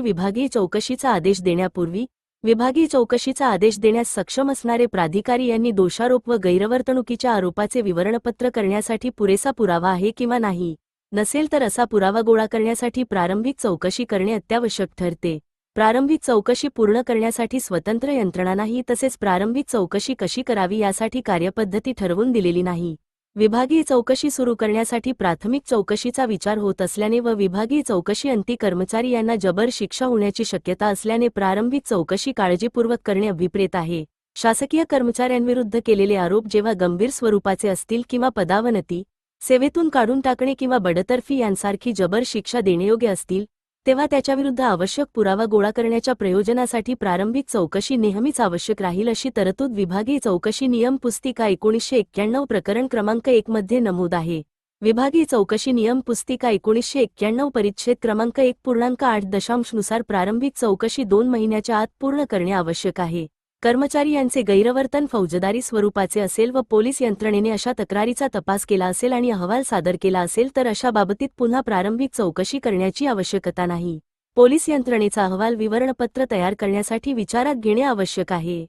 विभागीय चौकशीचा आदेश देण्यापूर्वी विभागीय चौकशीचा आदेश देण्यास सक्षम असणारे प्राधिकारी यांनी दोषारोप व गैरवर्तणुकीच्या आरोपाचे विवरणपत्र करण्यासाठी पुरेसा पुरावा आहे किंवा नाही नसेल तर असा पुरावा गोळा करण्यासाठी प्रारंभिक चौकशी करणे अत्यावश्यक ठरते. प्रारंभिक चौकशी पूर्ण करण्यासाठी स्वतंत्र यंत्रणा नाही तसेच प्रारंभिक चौकशी कशी करावी यासाठी कार्यपद्धती ठरवून दिलेली नाही. विभागीय चौकशी सुरू करण्यासाठी प्राथमिक चौकशीचा विचार होत असल्याने व विभागीय चौकशी अंती कर्मचारी यांना जबर शिक्षा होण्याची शक्यता असल्याने प्रारंभिक चौकशी काळजीपूर्वक करणे अभिप्रेत आहे. शासकीय कर्मचाऱ्यांविरुद्ध केलेले आरोप जेव्हा गंभीर स्वरूपाचे असतील किंवा पदावनती सेवेतून काढून टाकणे किंवा बडतर्फी यांसारखी जबर शिक्षा देण्यायोग्य असतील तेव्हा त्याच्याविरुद्ध आवश्यक पुरावा गोळा करण्याच्या प्रयोजनासाठी प्रारंभिक चौकशी नेहमीच आवश्यक राहील अशी तरतूद विभागीय चौकशी नियम पुस्तिका एकोणीसशे एक्क्याण्णव प्रकरण क्रमांक एक मध्ये नमूद आहे. विभागीय चौकशी नियम पुस्तिका एकोणीसशे एक्क्याण्णव परिच्छेद क्रमांक एक पूर्णांक आठ दशांशनुसार प्रारंभिक चौकशी दोन महिन्याच्या आत पूर्ण करणे आवश्यक आहे. कर्मचारी यांचे गैरवर्तन फौजदारी स्वरूपाचे असेल व पोलीस यंत्रणेने अशा तक्रारीचा तपास केला असेल आणि अहवाल सादर केला असेल तर अशा बाबतीत पुन्हा प्रारंभिक चौकशी करण्याची आवश्यकता नाही. पोलीस यंत्रणेचा अहवाल विवरणपत्र तयार करण्यासाठी विचारात घेणे आवश्यक आहे.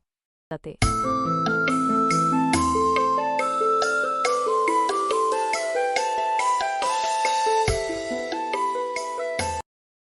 जाते